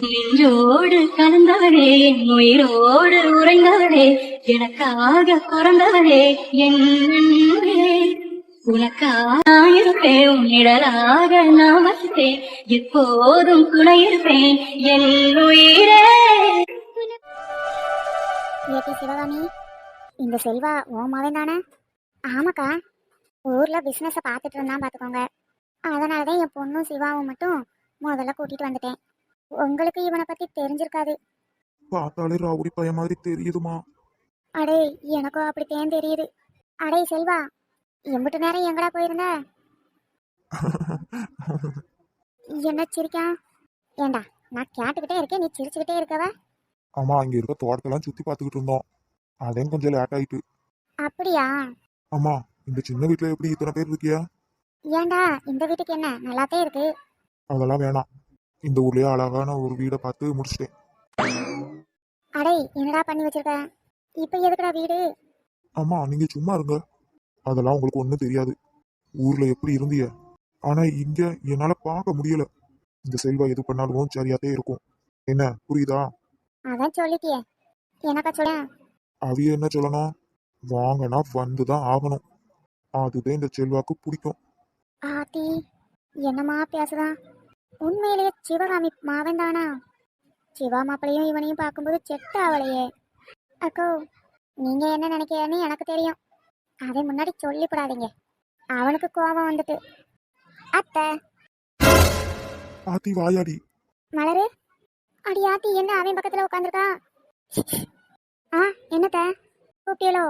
நெஞ்சோடு கலந்தவளே என் உயிரோடு உறைந்தவளே எனக்காக பிறந்தவளே என்னே அன்பே. உன்னிடலாக நான் இருப்பேன் வசித்தேன் எப்போதும் துணையிருப்பேன் என் உயிரே. ஏபி சிவகாமி இந்த செல்வா உன் தானே? ஆமாக்கா ஊர்ல பிசினஸ பார்த்துட்டு இருந்தான் பார்த்துக்கோங்க அதனால தான் என் பொண்ணும் சிவாவும் மட்டும் முதல்ல கூட்டிட்டு வந்துட்டேன். உங்களுக்கு இவனை பத்தி தெரிஞ்சிருக்காது. பார்த்தாலே ராவுடி பையன் மாதிரி தெரியுதுமா? அடே எனக்கும் அப்படித்தான் தெரியுது. அடே செல்வா எம்பிட்டு நேரம் எங்கடா போயிருந்த? என்ன சிரிக்கான் ஏண்டா நான் கேட்டுக்கிட்டே இருக்கேன் நீ சிரிச்சுக்கிட்டே இருக்கவ? ஆமா அங்க இருக்க தோட்டத்தெல்லாம் சுத்தி பார்த்துக்கிட்டு இருந்தோம். அதையும் கொஞ்சம் லேட் ஆயிட்டு. அப்படியா? ஆமா இந்த சின்ன வீட்ல எப்படி இத்தனை பேர் இருக்கியா? ஏண்டா இந்த வீட்டுக்கு என்ன நல்லாத்தே இருக்கு? அதெல்லாம் வேணாம். இந்த ஊர்லயே அழகான ஒரு வீடை பார்த்து முடிச்சிட்டேன். அடே என்னடா பண்ணி வச்சிருக்க? இப்போ எதுக்குடா வீடு? ஆமா நீங்க சும்மா இருங்க. அதெல்லாம் உங்களுக்கு ஒண்ணும் தெரியாது. ஊர்ல எப்படி இருந்தீங்க ஆனா இங்க என்னால பார்க்க முடியல. இந்த செல்வா எது பண்ணாலும் சரியாத்தே இருக்கும். என்ன புரியுதா? அதான் சொல்லிட்டியே. எனக்கா சொல்ல அவிய என்ன சொல்லணும்? வாங்கன்னா வந்துதான் ஆகணும். அதுதான் இந்த செல்வாக்கு பிடிக்கும். ஆத்தி என்னம்மா பேசுதான்? உண்மையிலேயே சிவகாமி மாவன் தானா சிவா மாப்பிளையும் இவனையும் பார்க்கும்போது செட்ட அவளையே அக்கோ நீங்க என்ன நினைக்கிறேன்னு எனக்கு தெரியும். அதை முன்னாடி சொல்லிவிடாதீங்க அவனுக்கு கோபம் வந்துட்டு. அத்தை. ஆத்தி வாயாடி. மலரு. அடி ஆத்தி என்ன அவன் பக்கத்துல உட்காந்துருக்கா ஆ என்னத்த? கூப்பியலோ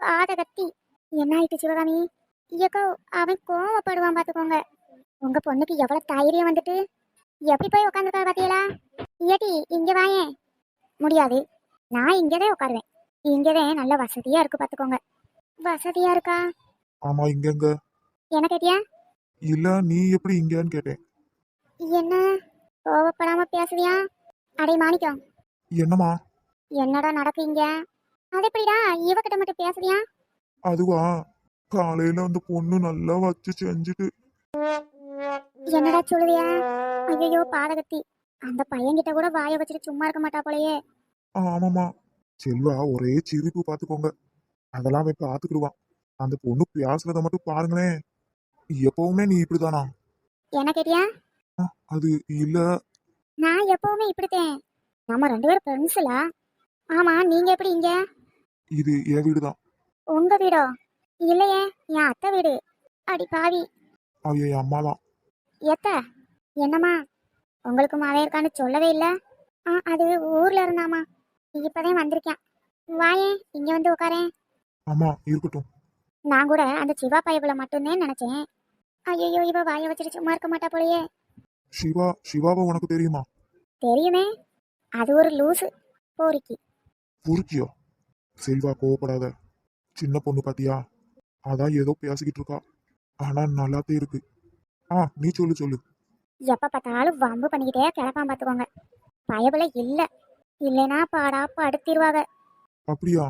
பாத கத்தி என்ன ஆயிட்டு சிவகாமி? ஐயக்கோ அவன் கோவப்படுவான் பாத்துக்கோங்க உங்க பொண்ணுக்கு எவ்வளவு தைரியம் வந்துட்டு? எப்படி போய் உட்காந்துருக்கா பாத்தீங்களா? ஏட்டி இங்க வாயேன். முடியாது. நான் இங்கதான் உட்காருவேன். இங்கதான் நல்ல வசதியா இருக்கு பாத்துக்கோங்க. வசதியா இருக்கா? ஆமா இங்கங்க. என்ன கேட்டியா? இல்ல நீ எப்படி இங்கன்னு கேட்டேன். என்ன? கோவப்படாம பேசுவியா? அடே மாணிக்கம். என்னம்மா? என்னடா நடக்குங்க அது எப்படிடா? இவகிட்ட மட்டும் பேசுறியா அதுவா? காலையில அந்த பொண்ணு நல்லா வச்சு செஞ்சுட்டு. என்னடா சொல்லுதியா? ஐயோ பாதகத்தி. அந்த பையன்கிட்ட கூட வாயை வச்சுட்டு சும்மா இருக்க மாட்டா போலயே. ஆமாமா செல்வா ஒரே சிரிப்பு பாத்துக்கோங்க அதெல்லாம் அவன் பாத்துக்கிடுவான் அந்த பொண்ணு பேசுறத மட்டும் பாருங்களேன். எப்பவுமே நீ இப்படிதானா? என்ன கேட்டியா? அது இல்ல. நான் எப்பவுமே இப்படித்தேன். நம்ம ரெண்டு பேரும் ஃப்ரெண்ட்ஸ்ல ஆமா நீங்க எப்படி இங்க? இது என் வீடுதான். உங்க வீடோ? இல்லையே என் அத்தை வீடு. அடி பாவி. அவ என் அம்மா தான் எத்த என்னம்மா? உங்களுக்கு மாவே இருக்கான்னு சொல்லவே இல்ல? ஆ அது ஊர்ல இருந்தாமா இப்பதான் வந்திருக்கேன். வாயே இங்க வந்து உட்காரேன் ஆமா இருக்கட்டும். நான் கூட அந்த சிவா பையபிள மட்டும்தான் நினைச்சேன். ஐயோ இவ வாய வச்சுட்டு சும்மா இருக்க மாட்டா போலயே. சிவா சிவாவை உனக்கு தெரியுமா? தெரியுமே. அது ஒரு லூசு போரிக்கி புரிக்கியோ செல்வா கோவப்படாத. சின்ன பொண்ணு பாத்தியா? அதான் ஏதோ பேசிக்கிட்டு இருக்கா. ஆனா நல்லாத்தே இருக்கு. ஆ நீ சொல்லு சொல்லு. எப்ப பார்த்தாலும் வம்பு பண்ணிக்கிட்டே கிளப்பான் பார்த்துக்கோங்க. பயபிள இல்ல. இல்லைனா பாடா படுத்திடுவாங்க அப்படியா?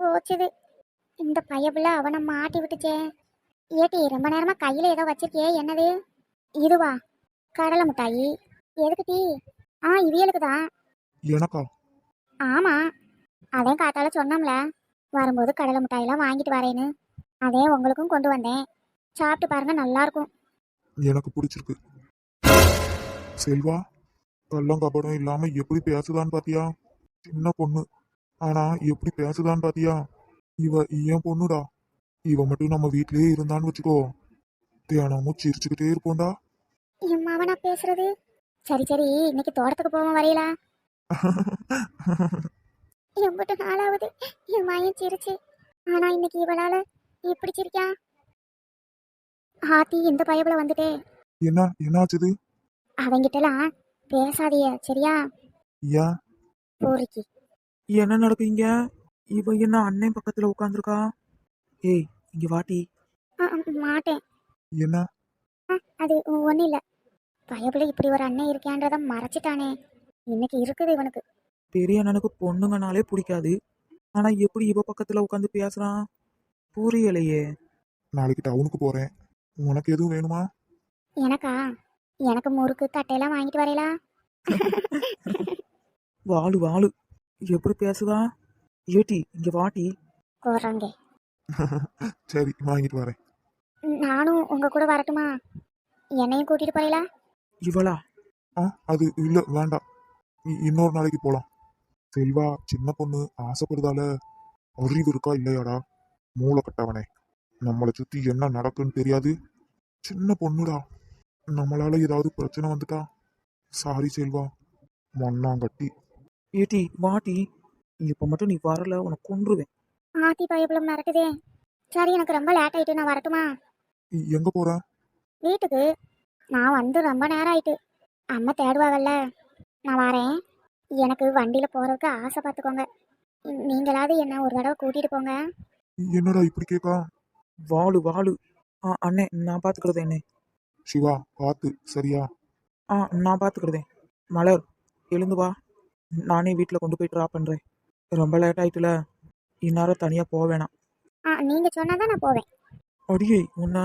போச்சுது. இந்த பயபிள அவனை மாட்டி விட்டுச்சே. ஏட்டி ரொம்ப நேரமா கையில ஏதோ வச்சிருக்கியே என்னது? இதுவா? கடலை மிட்டாயி. எதுக்கு டீ ஆ இவியலுக்கு தான். எனக்கா? ஆமா. அதே காத்தால சொன்னோம்ல. வரும்போது கடலை மிட்டாயெல்லாம் வாங்கிட்டு வரேன்னு. அதே உங்களுக்கும் கொண்டு வந்தேன். சாப்பிட்டு பாருங்க நல்லா இருக்கும். எனக்கு பிடிச்சிருக்கு. செல்வா கள்ளம் கபடம் இல்லாம எப்படி பேசுதான்னு பாத்தியா? சின்ன பொண்ணு. ஆனா எப்படி பேசுதான்னு பாத்தியா? இவ என் பொண்ணுடா. இவ மட்டும் நம்ம வீட்லயே இருந்தான்னு வச்சுக்கோ. தியானமும் சிரிச்சுக்கிட்டே இருப்போம்டா. என் மாவனா பேசுறது? சரி சரி இன்னைக்கு தோட்டத்துக்கு போவோம் வரையலா? எம்பிட்டு நாளாவது என் மாயன் சிரிச்சு. ஆனா இன்னைக்கு இவளால இப்படி சிரிக்கா? ஆத்தி இந்த பயபுல வந்துட்டே. என்ன என்னாச்சுது? அவங்கிட்டலாம் பேசாதீய சரியா? ஏன் போரிக்கி என்ன நடக்குங்க இவ என்ன அண்ணன் பக்கத்துல உட்காந்துருக்கா ஏய் இங்க வாட்டி மாட்டேன். என்ன? ஆ, அது ஒன்றும் இல்லை. பயபுல இப்படி ஒரு அண்ணன் இருக்கான்றத மறைச்சிட்டானே. இன்னைக்கு இருக்குது இவனுக்கு. பெரிய அண்ணனுக்கு பொண்ணுங்கனாலே பிடிக்காது. ஆனா எப்படி இவ பக்கத்துல உட்காந்து பேசுறான்? புரியலையே. நாளைக்கு டவுனுக்கு போறேன். உனக்கு எதுவும் வேணுமா? எனக்கா? எனக்கு முறுக்கு தட்டையெல்லாம் வாங்கிட்டு வரையலா வாளு வாளு. எப்படி பேசுதா? ஏட்டி இங்க வாட்டி. போடுறாங்க. சரி வாங்கிட்டு வரேன். நானும் உங்க கூட வரட்டுமா? என்னையும் கூட்டிட்டு போறீங்களா இவளா? ஆ அது இல்ல வேண்டாம். இன்னொரு நாளைக்கு போலாம். செல்வா சின்ன பொண்ணு ஆசைப்படுதால அறிவு இருக்கா இல்லையாடா? மூளை கட்டவனே. நம்மளை சுத்தி என்ன நடக்குன்னு தெரியாது. சின்ன பொண்ணுடா. நம்மளால ஏதாவது பிரச்சனை வந்துட்டா? சாரி செல்வா. மண்ணாங்கட்டி. ஏட்டி வாட்டி. இப்ப மட்டும் நீ வரல உனக்கு கொன்றுவேன். ஆத்தி பயப்படம் நடக்குதே? சரி எனக்கு ரொம்ப லேட் ஆயிட்டு நான் வரட்டுமா? எங்க போற? வீட்டுக்கு. நான் வந்து ரொம்ப நேரம் ஆயிட்டு. அம்மா தேடுவாங்கல்ல நான் வரேன். எனக்கு வண்டியில் போகிறதுக்கு ஆசை பார்த்துக்கோங்க. நீங்களாவது என்ன ஒரு தடவை கூட்டிகிட்டு போங்க. என்னடா இப்படி கேக்கா வாளு வாளு ஆ அண்ணே நான் பாத்துக்கிறதே அண்ணே சிவா பார்த்து சரியா? ஆ நான் பாத்துக்கிறதே. மலர் எழுந்து வா. நானே வீட்டில் கொண்டு போய் ட்ராப் பண்ணுறேன் ரொம்ப லேட் ஆயிட்டுல. இந்நேரம் தனியாக போக வேணாம். ஆ நீங்கள் சொன்னால் தான் நான் போவேன். அடியே உன்ன?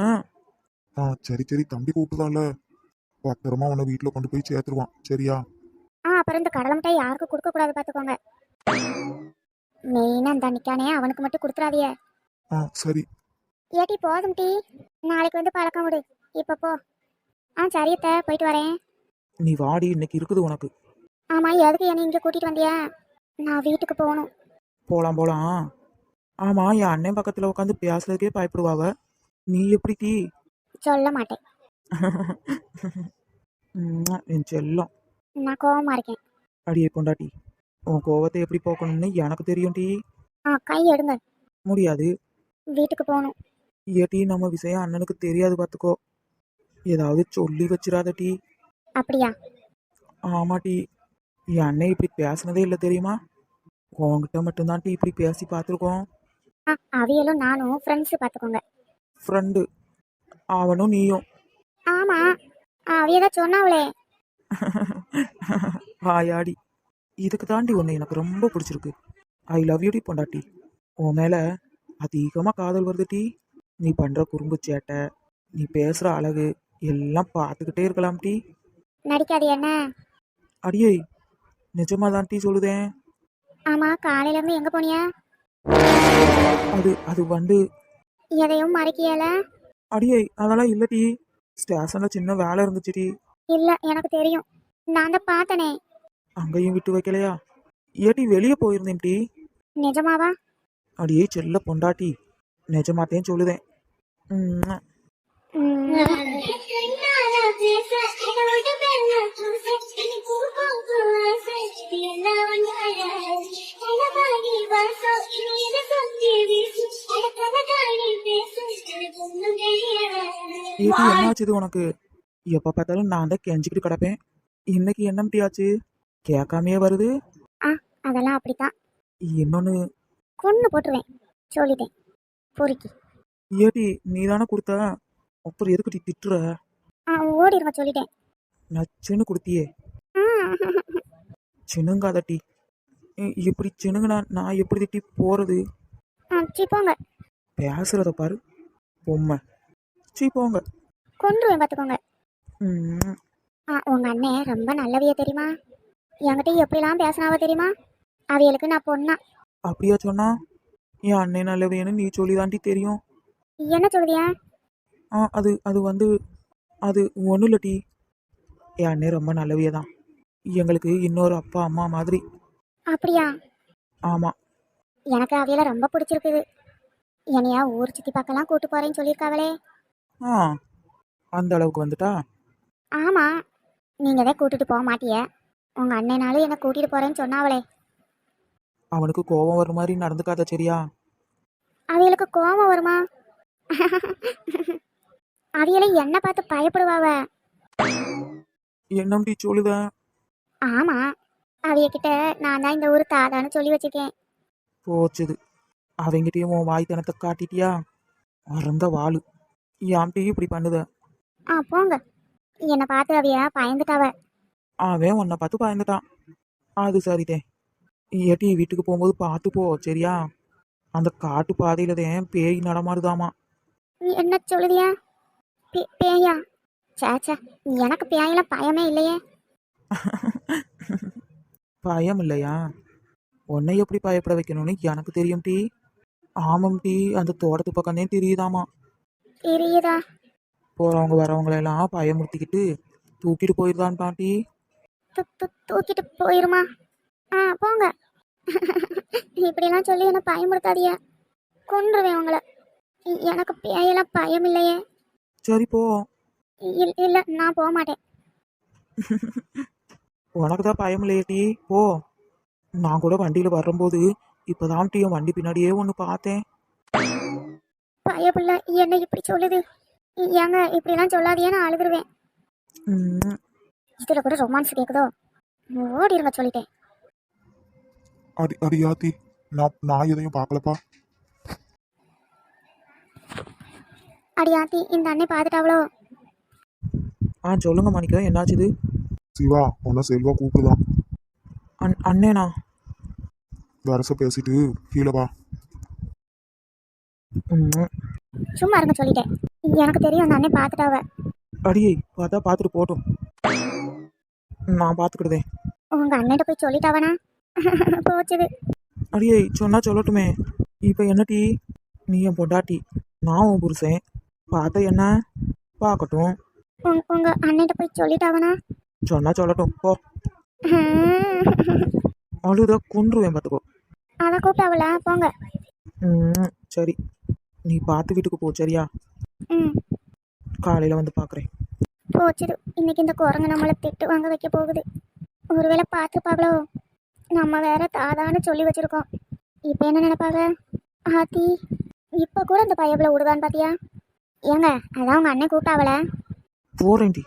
ஆ சரி சரி தம்பி கூப்பிட்டுதான்ல பத்திரமா உன்னை வீட்டுல கொண்டு போய் சேர்த்துருவான். சரியா? ஆ அப்புறம் இந்த கடலை மிட்டாய் யாருக்கும் கொடுக்கக்கூடாது பார்த்துக்கோங்க மெயினாக அந்த நிற்கானே அவனுக்கு மட்டும் கொடுத்துறாதிய ஆ சரி. ஏட்டி போதும் டீ. நாளைக்கு வந்து பழக்கம் விடு. இப்போ போ. ஆ சரியத்த போயிட்டு வரேன். நீ வாடி இன்னைக்கு இருக்குது உனக்கு. ஆமாம் எதுக்கு என்னை இங்கே கூட்டிகிட்டு வந்தியா? நான் வீட்டுக்கு போகணும். போலாம் போலாம். ஆமா என் அண்ணன் பக்கத்துல உட்காந்து பேசுறதுக்கே பயப்படுவாவ. நீ எப்படி டீ? சொல்ல மாட்டேன். என் செல்லம். நான் கோவமாக இருக்கேன். அடியே பொண்டாட்டி உன் கோவத்தை எப்படி போக்கணும்னு எனக்கு தெரியும் டீ. ஆ கை எடுங்க. முடியாது. வீட்டுக்கு போகணும். ஏட்டி நம்ம விஷயம் அண்ணனுக்கு தெரியாது பார்த்துக்கோ ஏதாவது சொல்லி வச்சிடாத டீ. அப்படியா? ஆமா டீ. என் அண்ணன் இப்படி பேசுனதே இல்லை தெரியுமா? உன்கிட்ட மட்டும்தான் டீ இப்படி பேசி பார்த்துருக்கோம் அவியலும் நானும் ஃப்ரெண்ட்ஸு பார்த்துக்கோங்க ஃப்ரெண்டு அவனும் நீயும். ஆமாம் அவிய தான் சொன்னாவளே. வாயாடி. இதுக்கு தாண்டி உன்னை எனக்கு ரொம்ப பிடிச்சிருக்கு. ஐ லவ் யூ டி பொண்டாட்டி. உன் மேலே அதிகமாக காதல் வருது டி. நீ பண்ணுற குறும்பு சேட்டை நீ பேசுகிற அழகு எல்லாம் பார்த்துக்கிட்டே இருக்கலாம் டி. நடிக்காது என்ன அடியே நிஜமா தான் டி சொல்லுதேன் ஆமாம் காலையிலேருந்து எங்கே போனியா? அது அது வந்து. எதையும் மறைக்கியல அடியே அதெல்லாம் இல்லை டி. ஸ்டேஷனில் சின்ன வேலை இருந்துச்சு டி. இல்லை எனக்கு தெரியும். நான் தான் பார்த்தனே. அங்கேயும் விட்டு வைக்கலையா? ஏட்டி வெளியே போயிருந்தேன் டி. நிஜமாவா? அடியே செல்ல பொண்டாட்டி. நிஜமாத்தேன் சொல்லுதேன். ஏடி என்னாச்சுது உனக்கு? எப்போ பார்த்தாலும் நான் தான் கெஞ்சிக்கிட்டு கிடப்பேன். இன்னைக்கு என்ன டீ ஆச்சு கேட்காமையே வருது. ஆ அதெல்லாம் அப்படித்தான். இன்னொன்று கொன்று போட்டுருவேன். சொல்லிட்டேன். பொறுக்கி. ஏடி நீ தானே கொடுத்த? அப்புறம் எதுக்கு டீ திட்டுற? ஆ ஓடிடுங்க சொல்லிட்டேன். நச்சுன்னு கொடுத்தியே. ஆ, சினுங்காத டீ இ- இப்படி சினுங்கனா நான் எப்படி டீ போகிறது ஆ சீ போங்க. பேசுறத பாரு பொம்மை. சீ போங்க. கொன்றுவேன் பார்த்துக்கோங்க. ம், ஆ உங்கள் அண்ணன் ரொம்ப நல்லவிய தெரியுமா? என்கிட்ட எப்படிலாம் பேசினாவோ தெரியுமா? அவியலுக்கு நான் பொண்ணா. அப்படியா சொன்னா? என் அண்ணன் நல்லவேன்னு நீ சொல்லி தாண்டி தெரியும். என்ன சொல்லுதியா? ஆ அது அது வந்து அது ஒன்றும் இல்லை டீ. என் அண்ணன் ரொம்ப நல்லவியே தான். எங்களுக்கு இன்னொரு அப்பா அம்மா மாதிரி. அப்படியா? ஆமாம் எனக்கு அவியலை ரொம்ப பிடிச்சிருக்குது. என்னையா ஊர் சுற்றி பார்க்கலாம் கூட்டு போகிறேன்னு சொல்லியிருக்காவளே. ஆ அந்த அளவுக்கு வந்துட்டா? ஆமாம் நீங்கள் தான் கூட்டிட்டு போக மாட்டிய. உங்கள் அண்ணனாலும் என்னை கூட்டிகிட்டு போகிறேன்னு சொன்னாவளே. அவனுக்கு கோபம் வர மாதிரி நடந்துக்காத சரியா? அவியலுக்கு கோபம் வருமா? அவியலை என்ன பார்த்து பயப்படுவாவ? என்னம் டீ சொல்லுத? ஆமாம் அவியக்கிட்ட நான் தான் இந்த ஊர் தாதான்னு சொல்லி வச்சிருக்கேன். போச்சுது. அவங்கிட்டயும் உன் வாய்த்தனத்தை காட்டிட்டியா? மறந்த வாளு. ஏன் டீ இப்படி பண்ணுத? ஆ போங்க. என்னை பார்த்து அவிய பயந்துட்டாவ. அவன் உன்னை பார்த்து பயந்துட்டான். அது சரிதேன் ஏட்டி வீட்டுக்கு போகும்போது பார்த்து போ சரியா? அந்த காட்டு பாதையில தான் பேய் நடமாடுதாமா. நீ என்ன சொல்லுதியா? பே பேயா? சே சே எனக்கு பேயெல்லாம் பயமே இல்லையே. பயம் இல்லையா? உன்னை எப்படி பயப்பட வைக்கணும்னு எனக்கு தெரியும் டி. ஆமாம் டி. அந்த தோட்டத்து பக்கம்தே தெரியுதாமா? தெரியுதா? போகிறவங்க வரவங்களெல்லாம் பயமுறுத்திக்கிட்டு தூக்கிட்டு போயிருதான் பாட்டி து- து- தூக்கிட்டு போயிருமா? ஆ போங்க. இப்படியெல்லாம் சொல்லி என்ன பயமுறுத்தாதிய கொன்றுவேன் உங்களை. எனக்கு பேயெல்லாம் பயம் இல்லையே சரி போ. இல்- இல்ல நான் போக மாட்டேன். உனக்கு தான் பயம் இல்லையே டி. போ. நான் கூட வண்டியில் வரும்போது இப்போதான் டி வண்டி பின்னாடியே ஒன்று பார்த்தேன். பயப்புள்ள என்ன இப்படி சொல்லுது? ஏங்க இப்படிலாம் சொல்லாதியே நான் அழுதுருவேன். இதுல கூட ரொமான்ஸ் கேக்குதோ? ஓடிருங்க சொல்லிட்டேன். அடி அடி ஆத்தி நான் நான் எதையும் பார்க்கலப்பா. அடியாத்தி இந்த அண்ணே பார்த்துட்டாவளோ? ஆ சொல்லுங்க மாணிக்கம் என்னாச்சுது? சிவா உன்னை செல்வா கூப்பிடுதான். அண் அண்ணேனா? வரச பேசிட்டு கீழே வா. ம், சும்மா இருங்க சொல்லிட்டேன். எனக்கு தெரியும் அந்த அண்ணே பார்த்துட்டாவ. அடியே பார்த்தா பார்த்துட்டு போட்டும் நான் பார்த்துக்கிடுதேன். உங்க அண்ணன்ட்ட போய் சொல்லிட்டாவனா? போச்சுது அடியே சொன்னா சொல்லட்டுமே. இப்போ என்ன டீ? நீ என் பொண்டாட்டி. நான் உன் புருஷன். பார்த்தா என்ன? பார்க்கட்டும். உங்க- அண்ணன்ட்ட போய் சொல்லிட்டாவனா? சொன்னா சொல்லட்டும். போ. அழுத கொன்றுவேன் பார்த்துக்கோ. அதை கூப்பிட்டாவல போங்க. ம் சரி. நீ பார்த்து வீட்டுக்கு போ சரியா? ம். காலையில் வந்து பார்க்குறேன். போச்சுது. இன்னைக்கு இந்த குரங்கு நம்மளை திட்டு வாங்க வைக்க போகுது. ஒருவேளை பார்த்துப்பாங்களோ நம்ம வேற தாதான்னு சொல்லி வச்சிருக்கோம். இப்போ என்ன நினைப்பாங்க? ஆத்தி இப்போ கூட இந்த பயபில் விடுதான்னு பாத்தியா? ஏங்க அதான் உங்க அண்ணன் கூப்பிட்டாவல. போறேன்டி.